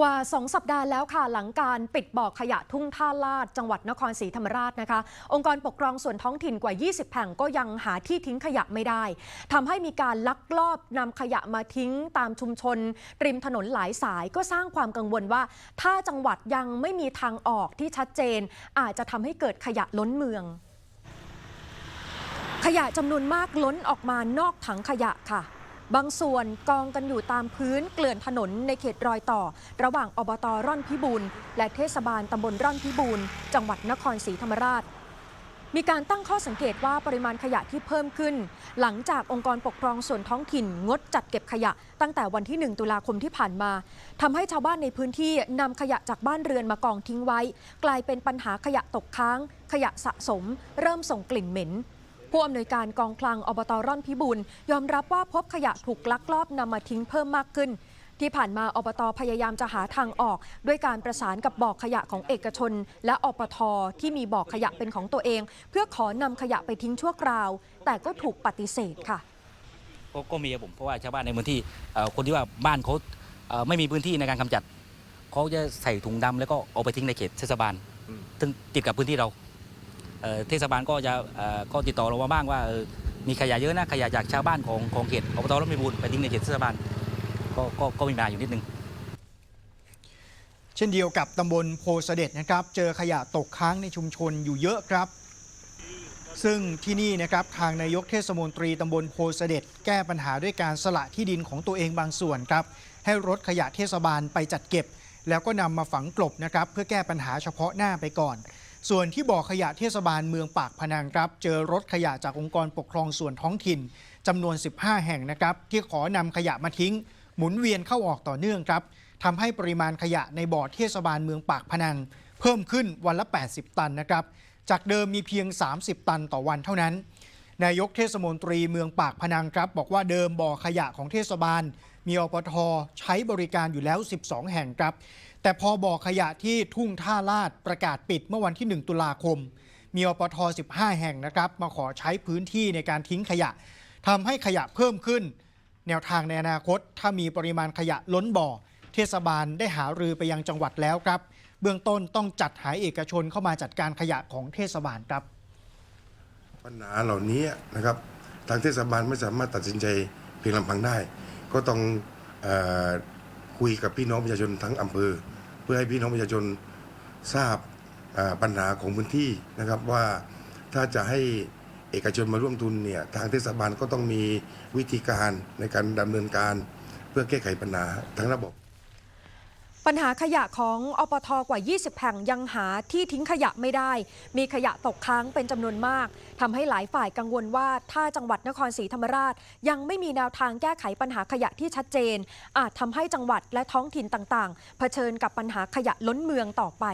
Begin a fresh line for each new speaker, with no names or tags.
กว่า 2 สัปดาห์แล้วค่ะหลังการปิดบ่อขยะทุ่งท่าลาด จังหวัดนครศรีธรรมราชนะคะ องค์กรปกครองส่วนท้องถิ่นกว่า 20 แห่งก็ยังหาที่ทิ้งขยะไม่ได้ทำให้มีการลักลอบนำขยะมาทิ้งตามชุมชน ริมถนนหลายสายก็สร้างความกังวลว่า ถ้าจังหวัดยังไม่มีทางออกที่ชัดเจน อาจจะทำให้เกิดขยะล้นเมือง ขยะจำนวนมากล้นออกมานอกถังขยะค่ะ บางส่วนกองกันอยู่ตามพื้นเกลื่อนถนนในเขตรอยต่อ ระหว่างอบตร่อนพิบูลและเทศบาลตำบลร่อนพิบูลจังหวัดนครศรีธรรมราช มีการตั้งข้อสังเกตว่าปริมาณขยะที่เพิ่มขึ้น หลังจากองค์กรปกครองส่วนท้องถิ่น งดจัดเก็บขยะ ตั้งแต่วันที่ 1 ตุลาคมที่ผ่านมาทำให้ชาวบ้านในพื้นที่นำขยะจากบ้านเรือนมากองทิ้งไว้ กลายเป็นปัญหาขยะตกค้าง ขยะสะสม เริ่มส่งกลิ่นเหม็น ผู้อำนวยการกองคลังอบตร่อนพิบูลยอมรับว่าพบขยะถูกลักลอบนำมาทิ้งเพิ่มมากขึ้น ที่ผ่านมาอบตพยายามจะหาทางออก ด้วยการประสานกับบ่อขยะของเอกชน และอปทที่มีบ่อขยะเป็นของตัวเอง เพื่อขอนำขยะไปทิ้งชั่วคราว แต่ก็ถูกปฏิเสธค่ะ
ก็ก็มีครับผมเพราะว่าชาวบ้านในพื้นที่เอ่อคนที่ว่าบ้านเขาเอ่อไม่มีพื้นที่ในการกำจัดเขาจะใส่ถุงดำแล้วก็เอาไปทิ้งในเขตเทศบาล
อืม
ซึ่งติดกับพื้นที่เรา เทศบาลก็จะก็ติดต่อเรามาบ้างว่ามีขยะเยอะนะขยะจากชาวบ้านของของเขตอบตรถมีบูลไปทิ้งในเขตเทศบาลก็ก็ก็มีปัญหาอยู่นิดนึง
เช่นเดียวกับตำบลโพเสด็จนะครับ เจอขยะตกค้างในชุมชนอยู่เยอะครับ ซึ่งที่นี่นะครับทางนายกเทศมนตรีตำบลโพเสด็จ แก้ปัญหาด้วยการสละที่ดินของตัวเองบางส่วนครับ ให้รถขยะเทศบาลไปจัดเก็บ แล้วก็นำมาฝังกลบนะครับ เพื่อแก้ปัญหาเฉพาะหน้าไปก่อน ส่วนที่บ่อขยะเทศบาลเมืองปากพนังครับ เจอรถขยะจากองค์กรปกครองส่วนท้องถิ่นจำนวน 15 แห่งนะครับ ที่ขอนำขยะมาทิ้ง หมุนเวียนเข้าออกต่อเนื่องครับทำให้ปริมาณขยะในบ่อเทศบาลเมืองปากพนัง เพิ่มขึ้นวันละ 80 ตันนะครับ จากเดิมมีเพียง 30 ตันต่อวันเท่านั้น นายกเทศมนตรีเมืองปากพนังครับ บอกว่าเดิมบ่อขยะของเทศบาล มีอปทใช้บริการอยู่แล้ว 12 แห่งครับ แต่พอบ่อขยะที่ทุ่งท่าลาดประกาศปิดเมื่อวันที่ 1 ตุลาคม มีอปท 15 แห่งนะครับ มาขอใช้พื้นที่ในการทิ้งขยะทำให้ขยะเพิ่มขึ้น แนวทางในอนาคต ถ้ามีปริมาณขยะล้นบ่อ เทศบาลได้หารือไปยังจังหวัดแล้วครับ เบื้องต้นต้องจัดหาเอกชนเข้ามาจัดการขยะของเทศบาลครับ
ปัญหาเหล่านี้นะครับทางเทศบาลไม่สามารถตัดสินใจเพียงลำพังได้ ก็ต้องอคุยกับพี่น้องประชาชนทั้งอำเภอ เพื่อให้พี่น้องประชาชนทราบปัญหาของพื้นที่นะครับว่าถ้าจะให้เอกชนมาร่วมทุนเนี่ยทางเทศบาลก็ต้องมีวิธีการในการดำเนินการ เพื่อแก้ไขปัญหาทั้งระบบ
ปัญหาขยะของอปทกว่า 20 แห่งยังหาที่ทิ้งขยะไม่ได้ มีขยะตกค้างเป็นจำนวนมากทำให้หลายฝ่ายกังวลว่า ถ้าจังหวัดนครศรีธรรมราช ยังไม่มีแนวทางแก้ไขปัญหาขยะที่ชัดเจน อาจทำให้จังหวัดและท้องถิ่นต่างๆ เผชิญกับปัญหาขยะล้นเมืองต่อไป